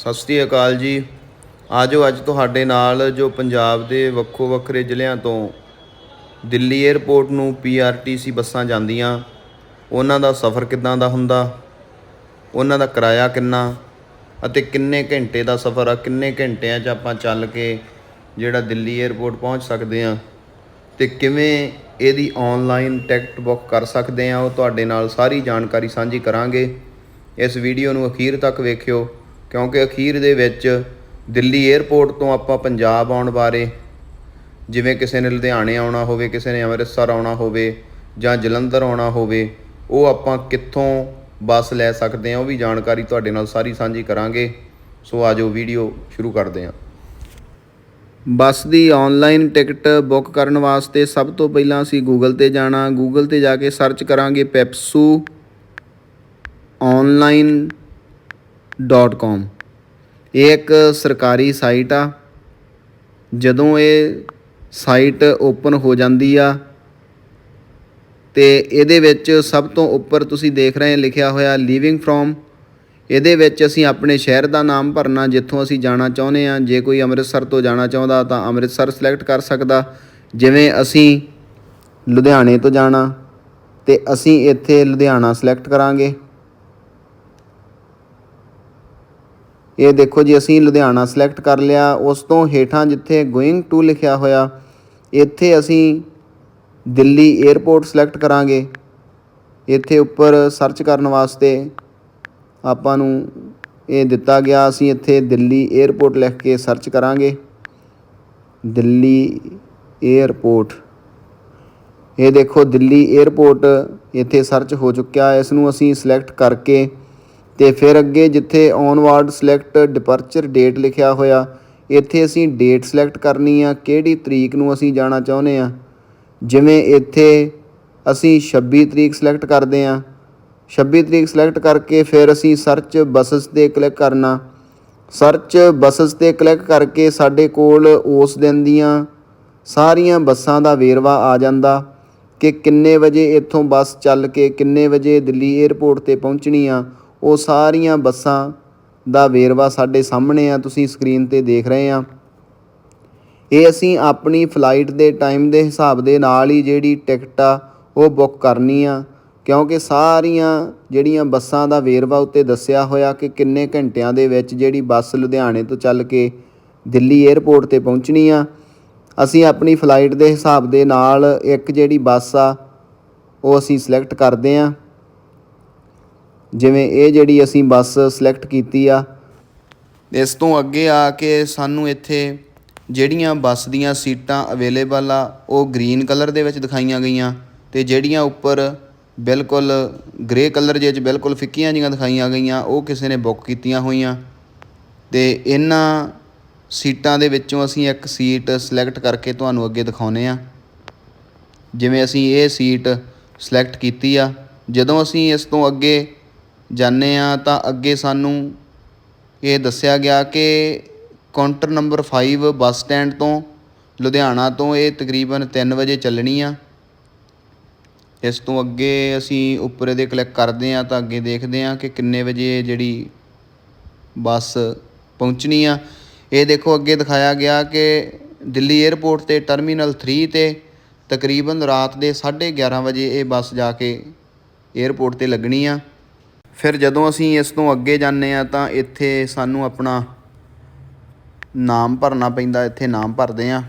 ਸਤਿ ਸ੍ਰੀ ਅਕਾਲ ਜੀ। ਆਜੋ ਅੱਜ ਤੁਹਾਡੇ ਨਾਲ ਜੋ ਪੰਜਾਬ ਦੇ ਵੱਖੋ ਵੱਖਰੇ ਜ਼ਿਲ੍ਹਿਆਂ ਤੋਂ ਦਿੱਲੀ 에ਅਰਪੋਰਟ ਨੂੰ ਪੀਆਰਟੀਸੀ ਬੱਸਾਂ ਜਾਂਦੀਆਂ, ਉਹਨਾਂ ਦਾ ਸਫ਼ਰ ਕਿੱਦਾਂ ਦਾ ਹੁੰਦਾ? ਉਹਨਾਂ ਦਾ ਕਿਰਾਇਆ ਕਿੰਨਾ? ਅਤੇ ਕਿੰਨੇ ਘੰਟੇ ਦਾ ਸਫ਼ਰ ਆ? ਕਿੰਨੇ ਘੰਟਿਆਂ 'ਚ ਆਪਾਂ ਚੱਲ ਕੇ ਜਿਹੜਾ ਦਿੱਲੀ 에ਅਰਪੋਰਟ ਪਹੁੰਚ ਸਕਦੇ ਆ ਤੇ ਕਿਵੇਂ ਇਹਦੀ ਆਨਲਾਈਨ ਟਿਕਟ ਬੁੱਕ ਕਰ ਸਕਦੇ ਆ ਉਹ ਤੁਹਾਡੇ ਨਾਲ ਸਾਰੀ ਜਾਣਕਾਰੀ ਸਾਂਝੀ ਕਰਾਂਗੇ। ਇਸ ਵੀਡੀਓ ਨੂੰ ਅਖੀਰ ਤੱਕ ਵੇਖਿਓ। ਕਿਉਂਕਿ ਅਖੀਰ ਦੇ ਵਿੱਚ ਦਿੱਲੀ 에ਅਰਪੋਰਟ ਤੋਂ ਆਪਾਂ ਪੰਜਾਬ ਆਉਣ ਬਾਰੇ, ਜਿਵੇਂ ਕਿਸੇ ਨੇ ਲੁਧਿਆਣੇ ਆਉਣਾ ਹੋਵੇ, ਕਿਸੇ ਨੇ ਅੰਮ੍ਰਿਤਸਰ ਆਉਣਾ ਹੋਵੇ ਜਾਂ ਜਲੰਧਰ ਆਉਣਾ ਹੋਵੇ, ਉਹ ਆਪਾਂ ਕਿੱਥੋਂ ਬੱਸ ਲੈ ਸਕਦੇ ਆ ਉਹ ਵੀ ਜਾਣਕਾਰੀ ਤੁਹਾਡੇ ਨਾਲ ਸਾਰੀ ਸਾਂਝੀ ਕਰਾਂਗੇ। ਸੋ ਆਜੋ ਵੀਡੀਓ ਸ਼ੁਰੂ ਕਰਦੇ ਹਾਂ। ਬੱਸ ਦੀ ਆਨਲਾਈਨ ਟਿਕਟ ਬੁੱਕ ਕਰਨ ਵਾਸਤੇ ਸਭ ਤੋਂ ਪਹਿਲਾਂ ਅਸੀਂ ਗੂਗਲ ਤੇ ਜਾਣਾ। ਗੂਗਲ ਤੇ ਜਾ ਕੇ ਸਰਚ ਕਰਾਂਗੇ ਪੈਪਸੂ online.com ਇਹ ਇੱਕ ਸਰਕਾਰੀ ਸਾਈਟ ਆ। ਜਦੋਂ ਇਹ ਸਾਈਟ ਓਪਨ ਹੋ ਜਾਂਦੀ ਆ, ਤੇ ਇਹਦੇ ਵਿੱਚ ਸਭ ਤੋਂ ਉੱਪਰ ਤੁਸੀਂ ਦੇਖ ਰਹੇ ਲਿਖਿਆ ਹੋਇਆ ਲੀਵਿੰਗ ਫਰੋਮ ਇਹਦੇ ਵਿੱਚ ਅਸੀਂ ਆਪਣੇ ਸ਼ਹਿਰ ਦਾ ਨਾਮ ਭਰਨਾ, ਜਿੱਥੋਂ ਅਸੀਂ ਜਾਣਾ ਚਾਹੁੰਦੇ ਹਾਂ। ਜੇ ਕੋਈ ਅੰਮ੍ਰਿਤਸਰ ਤੋਂ ਜਾਣਾ ਚਾਹੁੰਦਾ ਤਾਂ ਅੰਮ੍ਰਿਤਸਰ ਸਿਲੈਕਟ ਕਰ ਸਕਦਾ। ਜਿਵੇਂ ਅਸੀਂ ਲੁਧਿਆਣੇ ਤੋਂ ਜਾਣਾ, ਤੇ ਅਸੀਂ ਇੱਥੇ ਲੁਧਿਆਣਾ ਸਿਲੈਕਟ ਕਰਾਂਗੇ। ਇਹ ਦੇਖੋ ਜੀ, ਅਸੀਂ ਲੁਧਿਆਣਾ ਸਿਲੈਕਟ ਕਰ ਲਿਆ। ਉਸ ਤੋਂ ਹੇਠਾਂ ਜਿੱਥੇ ਗੋਇੰਗ ਟੂ ਲਿਖਿਆ ਹੋਇਆ, ਇੱਥੇ ਅਸੀਂ ਦਿੱਲੀ 에어ਪੋਰਟ ਸਿਲੈਕਟ ਕਰਾਂਗੇ। ਇੱਥੇ ਉੱਪਰ ਸਰਚ ਕਰਨ ਵਾਸਤੇ ਆਪਾਂ ਨੂੰ ਇਹ ਦਿੱਤਾ ਗਿਆ, ਅਸੀਂ ਇੱਥੇ ਦਿੱਲੀ 에어ਪੋਰਟ ਲਿਖ ਕੇ ਸਰਚ ਕਰਾਂਗੇ। ਦਿੱਲੀ 에어ਪੋਰਟ ਇਹ ਦੇਖੋ, ਦਿੱਲੀ 에어ਪੋਰਟ ਇੱਥੇ ਸਰਚ ਹੋ ਚੁੱਕਿਆ। ਇਸ ਨੂੰ ਅਸੀਂ ਸਿਲੈਕਟ ਕਰਕੇ ਤੇ ਫਿਰ ਅੱਗੇ ਜਿੱਥੇ ਔਨਵਾਰਡ ਸਿਲੈਕਟ ਡਿਪਾਰਚਰ ਡੇਟ ਲਿਖਿਆ ਹੋਇਆ, ਇੱਥੇ ਅਸੀਂ ਡੇਟ ਸਿਲੈਕਟ ਕਰਨੀ ਆ, ਕਿਹੜੀ ਤਰੀਕ ਨੂੰ ਅਸੀਂ ਜਾਣਾ ਚਾਹੁੰਦੇ ਆ। ਜਿਵੇਂ ਇੱਥੇ ਅਸੀਂ 26 ਤਰੀਕ ਸਿਲੈਕਟ ਕਰਦੇ ਆ। 26 ਤਰੀਕ ਸਿਲੈਕਟ ਕਰਕੇ ਫਿਰ ਅਸੀਂ ਸਰਚ ਬੱਸਸ ਤੇ ਕਲਿੱਕ ਕਰਨਾ। ਸਰਚ ਬੱਸਸ ਤੇ ਕਲਿੱਕ ਕਰਕੇ ਸਾਡੇ ਕੋਲ ਉਸ ਦਿਨ ਦੀਆਂ ਸਾਰੀਆਂ ਬੱਸਾਂ ਦਾ ਵੇਰਵਾ ਆ ਜਾਂਦਾ ਕਿ ਕਿੰਨੇ ਵਜੇ ਇੱਥੋਂ ਬੱਸ ਚੱਲ ਕੇ ਕਿੰਨੇ ਵਜੇ ਦਿੱਲੀ 에ਅਰਪੋਰਟ ਤੇ ਪਹੁੰਚਣੀ ਆ। ਉਹ ਸਾਰੀਆਂ ਬੱਸਾਂ ਦਾ ਵੇਰਵਾ ਸਾਡੇ ਸਾਹਮਣੇ ਆ, ਤੁਸੀਂ ਸਕਰੀਨ ਤੇ ਦੇਖ ਰਹੇ ਆ। ਇਹ ਅਸੀਂ ਆਪਣੀ ਫਲਾਈਟ ਦੇ ਟਾਈਮ ਦੇ ਹਿਸਾਬ ਦੇ ਨਾਲ ਹੀ ਜਿਹੜੀ ਟਿਕਟ ਆ, ਉਹ ਬੁੱਕ ਕਰਨੀ ਆ। ਕਿਉਂਕਿ ਸਾਰੀਆਂ ਜਿਹੜੀਆਂ ਬੱਸਾਂ ਦਾ ਵੇਰਵਾ ਉੱਤੇ ਦੱਸਿਆ ਹੋਇਆ ਕਿ ਕਿੰਨੇ ਘੰਟਿਆਂ ਦੇ ਵਿੱਚ ਜਿਹੜੀ ਬੱਸ ਲੁਧਿਆਣੇ ਤੋਂ ਚੱਲ ਕੇ ਦਿੱਲੀ 에ਅਰਪੋਰਟ ਤੇ ਪਹੁੰਚਣੀ ਆ। ਅਸੀਂ ਆਪਣੀ ਫਲਾਈਟ ਦੇ ਹਿਸਾਬ ਦੇ ਨਾਲ ਇੱਕ ਜਿਹੜੀ ਬੱਸ ਆ, ਉਹ ਅਸੀਂ ਸਿਲੈਕਟ ਕਰਦੇ ਆ। ਜਿਵੇਂ ਇਹ ਜਿਹੜੀ ਅਸੀਂ ਬੱਸ ਸਿਲੈਕਟ ਕੀਤੀ ਆ, ਇਸ ਤੋਂ ਅੱਗੇ ਆ ਕੇ ਸਾਨੂੰ ਇੱਥੇ ਜਿਹੜੀਆਂ ਬੱਸ ਦੀਆਂ ਸੀਟਾਂ ਅਵੇਲੇਬਲ ਆ, ਉਹ ਗ੍ਰੀਨ ਕਲਰ ਦੇ ਵਿੱਚ ਦਿਖਾਈਆਂ ਗਈਆਂ ਤੇ ਜਿਹੜੀਆਂ ਉੱਪਰ ਬਿਲਕੁਲ ਗ੍ਰੇ ਕਲਰ ਜਿਹੇ 'ਚ ਬਿਲਕੁਲ ਫਿੱਕੀਆਂ ਜਿਹੀਆਂ ਦਿਖਾਈਆਂ ਗਈਆਂ, ਉਹ ਕਿਸੇ ਨੇ ਬੁੱਕ ਕੀਤੀਆਂ ਹੋਈਆਂ। ਤੇ ਇਹਨਾਂ ਸੀਟਾਂ ਦੇ ਵਿੱਚੋਂ ਅਸੀਂ ਇੱਕ ਸੀਟ ਸਿਲੈਕਟ ਕਰਕੇ ਤੁਹਾਨੂੰ ਅੱਗੇ ਦਿਖਾਉਨੇ ਆ ਜਿਵੇਂ ਅਸੀਂ ਇਹ ਸੀਟ ਸਿਲੈਕਟ ਕੀਤੀ ਆ, ਜਦੋਂ ਅਸੀਂ ਇਸ ਤੋਂ ਅੱਗੇ ਜਾਂਦੇ ਹਾਂ ਤਾਂ ਅੱਗੇ ਸਾਨੂੰ ਇਹ ਦੱਸਿਆ ਗਿਆ ਕਿ counter number five bus stand Ludhiana Ludhiana ਤੋਂ ਇਹ ਤਕਰੀਬਨ ਤਿੰਨ ਵਜੇ ਚੱਲਣੀ ਆ। ਇਸ ਤੋਂ ਅੱਗੇ ਅਸੀਂ ਉੱਪਰ ਇਹਦੇ ਕਲਿੱਕ ਕਰਦੇ ਹਾਂ ਤਾਂ ਅੱਗੇ ਦੇਖਦੇ ਹਾਂ ਕਿ ਕਿੰਨੇ ਵਜੇ ਜਿਹੜੀ ਬੱਸ ਪਹੁੰਚਣੀ ਆ। ਇਹ ਦੇਖੋ ਅੱਗੇ ਦਿਖਾਇਆ ਗਿਆ ਕਿ ਦਿੱਲੀ 에ਅਰਪੋਰਟ ਤੇ ਟਰਮੀਨਲ 3 ਤੇ ਤਕਰੀਬਨ ਰਾਤ ਦੇ 11:30 ਵਜੇ ਇਹ ਬੱਸ ਜਾ ਕੇ 에ਅਰਪੋਰਟ ਤੇ ਲੱਗਣੀ ਆ। ਫਿਰ ਜਦੋਂ ਅਸੀਂ ਇਸ ਤੋਂ ਅੱਗੇ ਜਾਂਦੇ ਆ ਤਾਂ ਇੱਥੇ ਸਾਨੂੰ ਆਪਣਾ ਨਾਮ ਭਰਨਾ ਪੈਂਦਾ, ਇੱਥੇ ਨਾਮ ਭਰਦੇ ਆ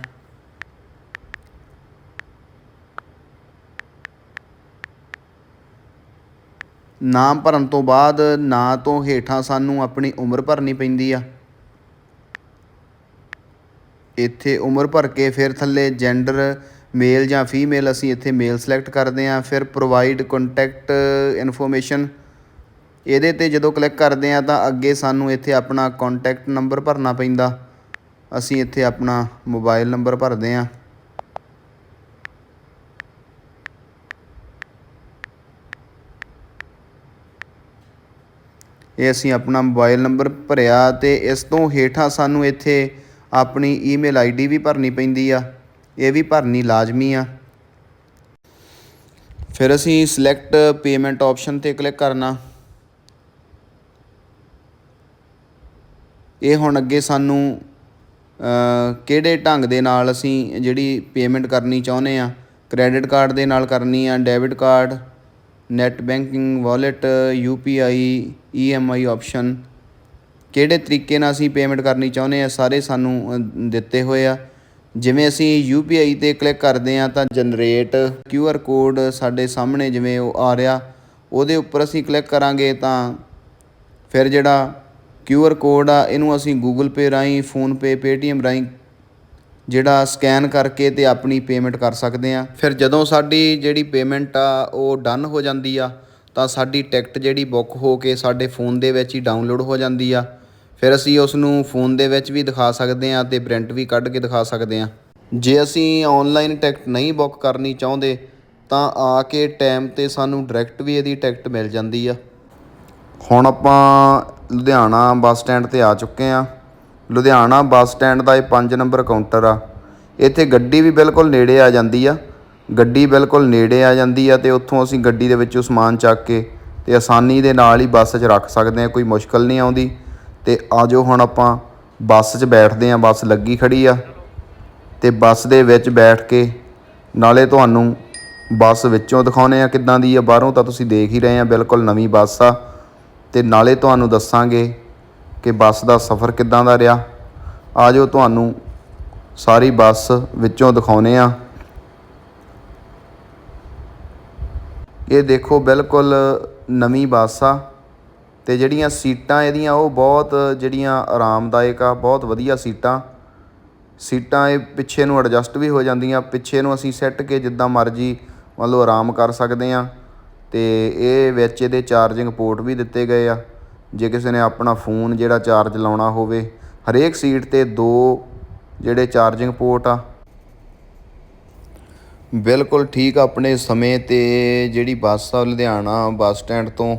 ਨਾਮ ਭਰਨ ਤੋਂ ਬਾਅਦ ਨਾਂ ਤੋਂ ਹੇਠਾਂ ਸਾਨੂੰ ਆਪਣੀ ਉਮਰ ਭਰਨੀ ਪੈਂਦੀ ਆ। ਇੱਥੇ ਉਮਰ ਭਰ ਕੇ ਫਿਰ ਥੱਲੇ ਜੈਂਡਰ ਮੇਲ ਜਾਂ ਫੀਮੇਲ ਅਸੀਂ ਇੱਥੇ ਮੇਲ ਸਿਲੈਕਟ ਕਰਦੇ ਹਾਂ, ਫਿਰ ਪ੍ਰੋਵਾਈਡ ਕੰਟੈਕਟ ਇਨਫੋਰਮੇਸ਼ਨ ਇਹਦੇ ਤੇ ਜਦੋਂ ਕਲਿੱਕ ਕਰਦੇ ਆ ਤਾਂ ਅੱਗੇ ਸਾਨੂੰ ਇੱਥੇ ਆਪਣਾ ਕੰਟੈਕਟ ਨੰਬਰ ਭਰਨਾ ਪੈਂਦਾ। ਅਸੀਂ ਇੱਥੇ ਆਪਣਾ ਮੋਬਾਈਲ ਨੰਬਰ ਭਰਦੇ ਆ ਇਹ ਅਸੀਂ ਆਪਣਾ ਮੋਬਾਈਲ ਨੰਬਰ ਭਰਿਆ ਤੇ ਇਸ ਤੋਂ ਹੇਠਾਂ ਸਾਨੂੰ ਇੱਥੇ ਆਪਣੀ ਈਮੇਲ ਆਈਡੀ ਵੀ ਭਰਨੀ ਪੈਂਦੀ ਆ। ਇਹ ਵੀ ਭਰਨੀ ਲਾਜ਼ਮੀ ਆ। ਫਿਰ ਅਸੀਂ ਸਿਲੈਕਟ ਪੇਮੈਂਟ ਆਪਸ਼ਨ ਤੇ ਕਲਿੱਕ ਕਰਨਾ। ਇਹ ਹੁਣ ਅੱਗੇ ਸਾਨੂੰ ਕਿਹੜੇ ਢੰਗ ਦੇ ਨਾਲ ਅਸੀਂ ਜਿਹੜੀ ਪੇਮੈਂਟ ਕਰਨੀ ਚਾਹੁੰਦੇ ਹਾਂ? ਕ੍ਰੈਡਿਟ ਕਾਰਡ ਦੇ ਨਾਲ ਕਰਨੀ ਆ debit card net banking wallet UPI ਆਈ ਆਪਸ਼ਨ ਕਿਹੜੇ ਤਰੀਕੇ ਨਾਲ ਅਸੀਂ ਪੇਮੈਂਟ ਕਰਨੀ ਚਾਹੁੰਦੇ ਆ ਸਾਰੇ ਸਾਨੂੰ ਦਿੱਤੇ ਹੋਏ ਆ। ਜਿਵੇਂ ਅਸੀਂ ਯੂ ਪੀ ਆਈ ਤੇ ਕਲਿੱਕ ਕਰਦੇ ਆ ਤਾਂ ਜਨਰੇਟ ਕਿਊ ਆਰ ਕੋਡ ਸਾਡੇ ਸਾਹਮਣੇ ਜਿਵੇਂ ਉਹ ਆ ਰਿਹਾ, ਉਹਦੇ ਉੱਪਰ ਅਸੀਂ ਕਲਿੱਕ ਕਰਾਂਗੇ ਤਾਂ ਫਿਰ ਜਿਹੜਾ ਕਿਊ ਆਰ ਕੋਡ ਆ, ਇਹਨੂੰ ਅਸੀਂ ਗੂਗਲ ਪੇ ਰਾਹੀਂ ਫੋਨ ਪੇ ਪੇਟੀਐਮ ਰਾਹੀਂ ਜਿਹੜਾ ਸਕੈਨ ਕਰਕੇ ਤੇ ਆਪਣੀ ਪੇਮੈਂਟ ਕਰ ਸਕਦੇ ਆ ਫਿਰ ਜਦੋਂ ਸਾਡੀ ਜਿਹੜੀ ਪੇਮੈਂਟ ਆ, ਉਹ ਡਨ ਹੋ ਜਾਂਦੀ ਆ, ਤਾਂ ਸਾਡੀ ਟਿਕਟ ਜਿਹੜੀ ਬੁੱਕ ਹੋ ਕੇ ਸਾਡੇ ਫੋਨ ਦੇ ਵਿੱਚ ਹੀ ਡਾਊਨਲੋਡ ਹੋ ਜਾਂਦੀ ਆ। ਫਿਰ ਅਸੀਂ ਉਸ ਨੂੰ ਫੋਨ ਦੇ ਵਿੱਚ ਵੀ ਦਿਖਾ ਸਕਦੇ ਆ ਤੇ ਪ੍ਰਿੰਟ ਵੀ ਕੱਢ ਕੇ ਦਿਖਾ ਸਕਦੇ ਆ ਜੇ ਅਸੀਂ ਆਨਲਾਈਨ ਟਿਕਟ ਨਹੀਂ ਬੁੱਕ ਕਰਨੀ ਚਾਹੁੰਦੇ, ਤਾਂ ਆ ਕੇ ਟਾਈਮ ਤੇ ਸਾਨੂੰ ਡਾਇਰੈਕਟ ਵੀ ਇਹਦੀ ਟਿਕਟ ਮਿਲ ਜਾਂਦੀ ਆ। ਹੁਣ ਆਪਾਂ ਲੁਧਿਆਣਾ ਬੱਸ ਸਟੈਂਡ ਤੇ ਆ ਚੁੱਕੇ ਆ ਲੁਧਿਆਣਾ ਬੱਸ ਸਟੈਂਡ ਦਾ ਇਹ 5 ਨੰਬਰ ਕਾਊਂਟਰ ਆ। ਇੱਥੇ ਗੱਡੀ ਵੀ ਬਿਲਕੁਲ ਨੇੜੇ ਆ ਜਾਂਦੀ ਆ। ਗੱਡੀ ਬਿਲਕੁਲ ਨੇੜੇ ਆ ਜਾਂਦੀ ਆ ਤੇ ਉੱਥੋਂ ਅਸੀਂ ਗੱਡੀ ਦੇ ਵਿੱਚੋਂ ਸਮਾਨ ਚੱਕ ਕੇ ਤੇ ਆਸਾਨੀ ਦੇ ਨਾਲ ਹੀ ਬੱਸ 'ਚ ਰੱਖ ਸਕਦੇ ਆ ਕੋਈ ਮੁਸ਼ਕਲ ਨਹੀਂ ਆਉਂਦੀ। ਤੇ ਆਜੋ ਹੁਣ ਆਪਾਂ ਬੱਸ 'ਚ ਬੈਠਦੇ ਆ ਬੱਸ ਲੱਗੀ ਖੜੀ ਆ। ਤੇ ਬੱਸ ਦੇ ਵਿੱਚ ਬੈਠ ਕੇ ਨਾਲੇ ਤੁਹਾਨੂੰ ਬੱਸ ਵਿੱਚੋਂ ਦਿਖਾਉਨੇ ਆ ਕਿੱਦਾਂ ਦੀ ਆ। ਬਾਹਰੋਂ ਤਾਂ ਤੁਸੀਂ ਦੇਖ ਹੀ ਰਹੇ ਆ ਬਿਲਕੁਲ ਨਵੀਂ ਬੱਸ ਆ। ਤੇ ਨਾਲੇ ਤੁਹਾਨੂੰ ਦੱਸਾਂਗੇ ਕਿ ਬੱਸ ਦਾ ਸਫ਼ਰ ਕਿੱਦਾਂ ਦਾ ਰਿਹਾ। ਆਜੋ ਤੁਹਾਨੂੰ ਸਾਰੀ ਬੱਸ ਵਿੱਚੋਂ ਦਿਖਾਉਨੇ ਆ ਇਹ ਦੇਖੋ ਬਿਲਕੁਲ ਨਵੀਂ ਬੱਸ ਆ ਤੇ ਜਿਹੜੀਆਂ ਸੀਟਾਂ ਇਹਦੀਆਂ ਉਹ ਬਹੁਤ ਜਿਹੜੀਆਂ ਆਰਾਮਦਾਇਕ ਆ, ਬਹੁਤ ਵਧੀਆ ਸੀਟਾਂ। ਸੀਟਾਂ ਇਹ ਪਿੱਛੇ ਨੂੰ ਐਡਜਸਟ ਵੀ ਹੋ ਜਾਂਦੀਆਂ, ਪਿੱਛੇ ਨੂੰ ਅਸੀਂ ਸੈੱਟ ਕੇ ਜਿੱਦਾਂ ਮਰਜ਼ੀ ਮੰਨ ਲਓ ਆਰਾਮ ਕਰ ਸਕਦੇ ਆ ਤੇ ਇਹ ਵਿੱਚ ਇਹਦੇ ਚਾਰਜਿੰਗ ਪੋਰਟ ਵੀ ਦਿੱਤੇ ਗਏ ਆ। ਜੇ ਕਿਸੇ ਨੇ ਆਪਣਾ ਫੋਨ ਜਿਹੜਾ ਚਾਰਜ ਲਾਉਣਾ ਹੋਵੇ, ਹਰੇਕ ਸੀਟ ਤੇ ਦੋ ਜਿਹੜੇ ਚਾਰਜਿੰਗ ਪੋਰਟ ਆ। ਬਿਲਕੁਲ ਠੀਕ ਆਪਣੇ ਸਮੇਂ ਤੇ ਜਿਹੜੀ ਬੱਸ ਆ, ਲੁਧਿਆਣਾ ਬੱਸ ਸਟੈਂਡ ਤੋਂ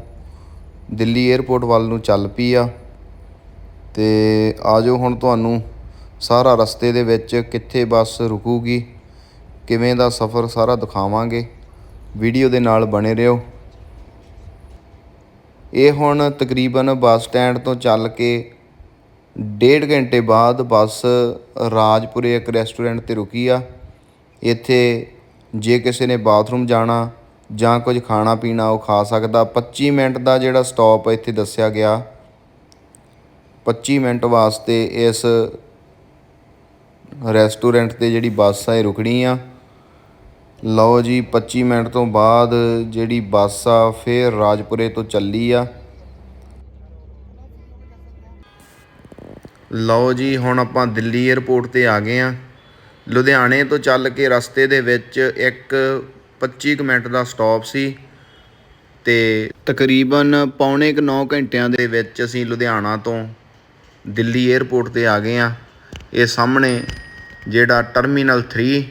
ਦਿੱਲੀ 에ਅਰਪੋਰਟ ਵੱਲ ਨੂੰ ਚੱਲ ਪਈ ਆ। ਤੇ ਆਜੋ ਹੁਣ ਤੁਹਾਨੂੰ ਸਾਰਾ ਰਸਤੇ ਦੇ ਵਿੱਚ ਕਿੱਥੇ ਬੱਸ ਰੁਕੂਗੀ, ਕਿਵੇਂ ਦਾ ਸਫ਼ਰ ਸਾਰਾ ਦਿਖਾਵਾਂਗੇ। ਵੀਡੀਓ ਦੇ ਨਾਲ ਬਣੇ ਰਹੋ। ਇਹ ਹੁਣ ਤਕਰੀਬਨ ਬੱਸ ਸਟੈਂਡ ਤੋਂ ਚੱਲ ਕੇ ਡੇਢ ਘੰਟੇ ਬਾਅਦ ਬੱਸ ਰਾਜਪੁਰੇ ਇੱਕ ਰੈਸਟੋਰੈਂਟ ਤੇ ਰੁਕੀ ਆ। ਇੱਥੇ ਜੇ ਕਿਸੇ ਨੇ ਬਾਥਰੂਮ ਜਾਣਾ ਜਾਂ ਕੁਝ ਖਾਣਾ ਪੀਣਾ, ਉਹ ਖਾ ਸਕਦਾ। 25 ਮਿੰਟ ਦਾ ਜਿਹੜਾ ਸਟਾਪ ਇੱਥੇ ਦੱਸਿਆ ਗਿਆ। 25 ਮਿੰਟ ਵਾਸਤੇ ਇਸ ਰੈਸਟੋਰੈਂਟ ਤੇ ਜਿਹੜੀ ਬੱਸ ਆ, ਇਹ ਰੁਕਣੀ ਆ। ਲਓ ਜੀ 25 ਮਿੰਟ ਤੋਂ ਬਾਅਦ ਜਿਹੜੀ ਬੱਸ ਆ, ਫੇਰ ਰਾਜਪੁਰੇ ਤੋਂ ਚੱਲੀ ਆ। ਲਓ ਜੀ, ਹੁਣ ਆਪਾਂ ਦਿੱਲੀ 에ਅਰਪੋਰਟ ਤੇ ਆ ਗਏ ਆ। ਲੁਧਿਆਣੇ ਤੋਂ ਚੱਲ ਕੇ ਰਸਤੇ ਦੇ ਵਿੱਚ ਇੱਕ 25 ਕੁ ਮਿੰਟ ਦਾ ਸਟਾਪ ਸੀ ਤੇ ਤਕਰੀਬਨ ਪੌਣੇ ਕੁ 9 ਘੰਟਿਆਂ ਦੇ ਵਿੱਚ ਅਸੀਂ ਲੁਧਿਆਣਾ ਤੋਂ ਦਿੱਲੀ 에ਅਰਪੋਰਟ ਤੇ ਆ ਗਏ ਆ। ਇਹ ਸਾਹਮਣੇ ਜਿਹੜਾ ਟਰਮੀਨਲ 3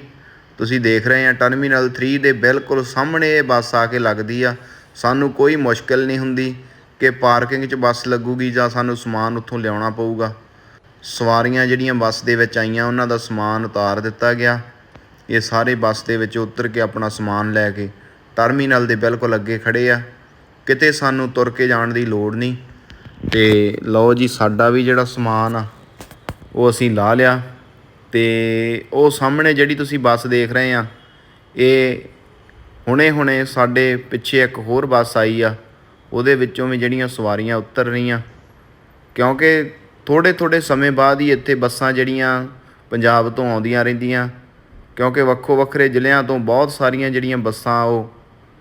ਤੁਸੀਂ ਦੇਖ ਰਹੇ ਆ ਟਰਮੀਨਲ 3 ਦੇ ਬਿਲਕੁਲ ਸਾਹਮਣੇ ਇਹ ਬੱਸ ਆ ਕੇ ਲੱਗਦੀ ਆ। ਸਾਨੂੰ ਕੋਈ ਮੁਸ਼ਕਲ ਨਹੀਂ ਹੁੰਦੀ ਕਿ ਪਾਰਕਿੰਗ 'ਚ ਬੱਸ ਲੱਗੂਗੀ ਜਾਂ ਸਾਨੂੰ ਸਮਾਨ ਉੱਥੋਂ ਲਿਆਉਣਾ ਪਊਗਾ। ਸਵਾਰੀਆਂ ਜਿਹੜੀਆਂ ਬੱਸ ਦੇ ਵਿੱਚ ਆਈਆਂ, ਉਹਨਾਂ ਦਾ ਸਮਾਨ ਉਤਾਰ ਦਿੱਤਾ ਗਿਆ। ਇਹ ਸਾਰੇ ਬੱਸ ਦੇ ਵਿੱਚ ਉਤਰ ਕੇ ਆਪਣਾ ਸਮਾਨ ਲੈ ਕੇ ਟਰਮੀਨਲ ਦੇ ਬਿਲਕੁਲ ਅੱਗੇ ਖੜੇ ਆ। ਕਿਤੇ ਸਾਨੂੰ ਤੁਰ ਕੇ ਜਾਣ ਦੀ ਲੋੜ ਨਹੀਂ। ਤੇ ਲਓ ਜੀ, ਸਾਡਾ ਵੀ ਜਿਹੜਾ ਸਮਾਨ ਆ, ਉਹ ਅਸੀਂ ਲਾ ਲਿਆ। ਤੇ ਉਹ ਸਾਹਮਣੇ ਜਿਹੜੀ ਤੁਸੀਂ ਬੱਸ ਦੇਖ ਰਹੇ ਆ, ਇਹ ਹੁਣੇ-ਹੁਣੇ ਸਾਡੇ ਪਿੱਛੇ ਇੱਕ ਹੋਰ ਬੱਸ ਆਈ ਆ, ਉਹਦੇ ਵਿੱਚੋਂ ਵੀ ਜਿਹੜੀਆਂ ਸਵਾਰੀਆਂ ਉਤਰ ਰਹੀਆਂ। ਕਿਉਂਕਿ ਥੋੜੇ ਥੋੜੇ ਸਮੇਂ ਬਾਅਦ ਹੀ ਇੱਥੇ ਬੱਸਾਂ ਜਿਹੜੀਆਂ ਪੰਜਾਬ ਤੋਂ ਆਉਂਦੀਆਂ ਰਹਿੰਦੀਆਂ, ਕਿਉਂਕਿ ਵੱਖੋ ਵੱਖਰੇ ਜ਼ਿਲ੍ਹਿਆਂ ਤੋਂ ਬਹੁਤ ਸਾਰੀਆਂ ਜਿਹੜੀਆਂ ਬੱਸਾਂ ਉਹ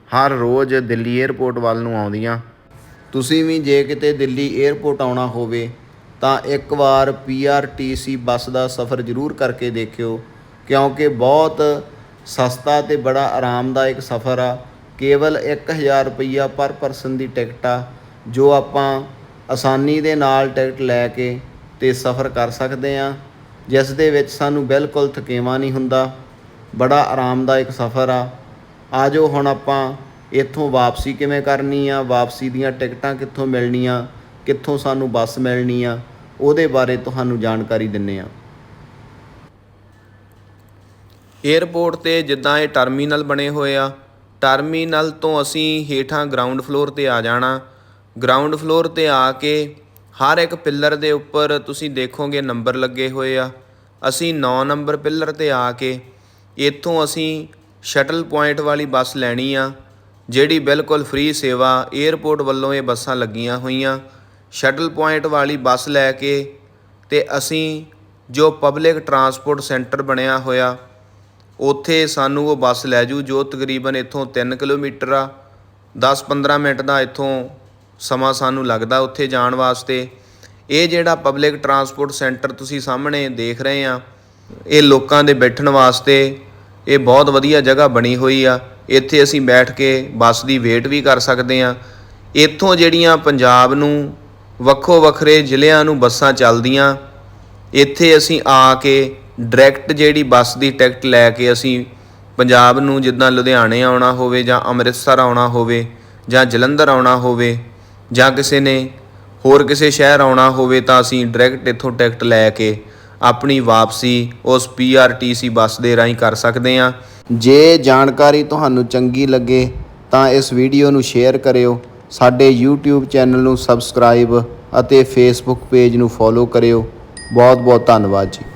ਹਰ ਰੋਜ਼ ਦਿੱਲੀ 에ਅਰਪੋਰਟ ਵੱਲ ਨੂੰ ਆਉਂਦੀਆਂ। ਤੁਸੀਂ ਵੀ ਜੇ ਕਿਤੇ ਦਿੱਲੀ 에ਅਰਪੋਰਟ ਆਉਣਾ ਹੋਵੇ ਤਾਂ ਇੱਕ ਵਾਰ ਪੀਆਰਟੀਸੀ ਬੱਸ ਦਾ ਸਫ਼ਰ ਜ਼ਰੂਰ ਕਰਕੇ ਦੇਖਿਓ, ਕਿਉਂਕਿ ਬਹੁਤ ਸਸਤਾ ਤੇ ਬੜਾ ਆਰਾਮਦਾਇਕ ਸਫ਼ਰ ਆ। ਕੇਵਲ 1000 ਰੁਪਈਆ ਪਰ ਪਰਸਨ ਦੀ ਟਿਕਟ ਆ, ਜੋ ਆਪਾਂ ਆਸਾਨੀ ਦੇ ਨਾਲ ਟਿਕਟ ਲੈ ਕੇ ਤੇ ਸਫ਼ਰ ਕਰ ਸਕਦੇ ਆ। ਜਿਸ ਦੇ ਵਿੱਚ ਸਾਨੂੰ ਬਿਲਕੁਲ ਥਕੇਵਾ ਨਹੀਂ ਹੁੰਦਾ, ਬੜਾ ਆਰਾਮਦਾਇਕ ਸਫ਼ਰ ਆ। ਆਜੋ ਹੁਣ ਆਪਾਂ ਇੱਥੋਂ ਵਾਪਸੀ ਕਿਵੇਂ ਕਰਨੀ ਆ? ਵਾਪਸੀ ਦੀਆਂ ਟਿਕਟਾਂ ਕਿੱਥੋਂ ਮਿਲਣੀਆਂ? ਕਿੱਥੋਂ ਸਾਨੂੰ ਬੱਸ ਮਿਲਣੀ ਆ? ਉਹਦੇ ਬਾਰੇ ਤੁਹਾਨੂੰ ਜਾਣਕਾਰੀ ਦਿੰਨੇ ਆ। ਏਅਰਪੋਰਟ ਤੇ ਜਿੱਦਾਂ ਇਹ ਟਰਮੀਨਲ ਬਣੇ ਹੋਏ ਆ ਟਰਮੀਨਲ ਤੋਂ ਅਸੀਂ ਹੇਠਾਂ ਗਰਾਊਂਡ ਫਲੋਰ ਤੇ ਆ ਜਾਣਾ। ਗਰਾਊਂਡ ਫਲੋਰ ਤੇ ਆ ਕੇ ਹਰ ਇੱਕ ਪਿੱਲਰ ਦੇ ਉੱਪਰ ਤੁਸੀਂ ਦੇਖੋਗੇ ਨੰਬਰ ਲੱਗੇ ਹੋਏ ਆ। ਅਸੀਂ 9 ਨੰਬਰ ਪਿੱਲਰ ਤੇ ਆ ਕੇ ਇੱਥੋਂ ਅਸੀਂ ਸ਼ਟਲ ਪੁਆਇੰਟ ਵਾਲੀ ਬੱਸ ਲੈਣੀ ਆ, ਜਿਹੜੀ ਬਿਲਕੁਲ ਫ੍ਰੀ ਸੇਵਾ 에ਅਰਪੋਰਟ ਵੱਲੋਂ ਇਹ ਬੱਸਾਂ ਲੱਗੀਆਂ ਹੋਈਆਂ। ਸ਼ਟਲ ਪੁਆਇੰਟ ਵਾਲੀ ਬੱਸ ਲੈ ਕੇ ਅਤੇ ਅਸੀਂ ਜੋ ਪਬਲਿਕ ਟਰਾਂਸਪੋਰਟ ਸੈਂਟਰ ਬਣਿਆ ਹੋਇਆ, ਉੱਥੇ ਸਾਨੂੰ ਉਹ ਬੱਸ ਲੈ ਜੂ ਜੋ ਤਕਰੀਬਨ ਇੱਥੋਂ ਤਿੰਨ ਕਿਲੋਮੀਟਰ ਆ 10-15 ਮਿੰਟ ਦਾ ਇੱਥੋਂ ਸਮਾਂ ਸਾਨੂੰ ਲੱਗਦਾ ਉੱਥੇ ਜਾਣ ਵਾਸਤੇ। ਇਹ ਜਿਹੜਾ ਪਬਲਿਕ ਟਰਾਂਸਪੋਰਟ ਸੈਂਟਰ ਤੁਸੀਂ ਸਾਹਮਣੇ ਦੇਖ ਰਹੇ ਆ, ਇਹ ਲੋਕਾਂ ਦੇ ਬੈਠਣ ਵਾਸਤੇ ਇਹ ਬਹੁਤ ਵਧੀਆ ਜਗ੍ਹਾ ਬਣੀ ਹੋਈ ਆ। ਇੱਥੇ ਅਸੀਂ ਬੈਠ ਕੇ ਬੱਸ ਦੀ ਵੇਟ ਵੀ ਕਰ ਸਕਦੇ ਆ। ਇੱਥੋਂ ਜਿਹੜੀਆਂ ਪੰਜਾਬ ਨੂੰ ਵੱਖੋ ਵੱਖਰੇ ਜ਼ਿਲ੍ਹਿਆਂ ਨੂੰ ਬੱਸਾਂ ਚੱਲਦੀਆਂ। ਇੱਥੇ ਅਸੀਂ ਆ ਕੇ ਡਾਇਰੈਕਟ ਜਿਹੜੀ ਬੱਸ ਦੀ ਟਿਕਟ ਲੈ ਕੇ ਅਸੀਂ ਪੰਜਾਬ ਨੂੰ ਜਿੱਦਾਂ ਲੁਧਿਆਣੇ ਆਉਣਾ ਹੋਵੇ ਜਾਂ ਅੰਮ੍ਰਿਤਸਰ ਆਉਣਾ ਹੋਵੇ ਜਾਂ ਜਲੰਧਰ ਆਉਣਾ ਹੋਵੇ ਜਾਂ ਕਿਸੇ ਨੇ ਹੋਰ ਕਿਸੇ ਸ਼ਹਿਰ ਆਉਣਾ ਹੋਵੇ ਤਾਂ ਅਸੀਂ ਡਾਇਰੈਕਟ ਇੱਥੋਂ ਟਿਕਟ ਲੈ ਕੇ ਆਪਣੀ ਵਾਪਸੀ ਉਸ ਪੀਆਰਟੀਸੀ ਬੱਸ ਦੇ ਰਾਹੀਂ ਕਰ ਸਕਦੇ ਹਾਂ। ਜੇ ਜਾਣਕਾਰੀ ਤੁਹਾਨੂੰ ਚੰਗੀ ਲੱਗੇ ਤਾਂ ਇਸ ਵੀਡੀਓ ਨੂੰ ਸ਼ੇਅਰ ਕਰਿਓ। ਸਾਡੇ YouTube ਚੈਨਲ ਨੂੰ ਸਬਸਕ੍ਰਾਈਬ ਅਤੇ Facebook ਪੇਜ ਨੂੰ ਫੋਲੋ ਕਰਿਓ। ਬਹੁਤ ਬਹੁਤ ਧੰਨਵਾਦ ਜੀ।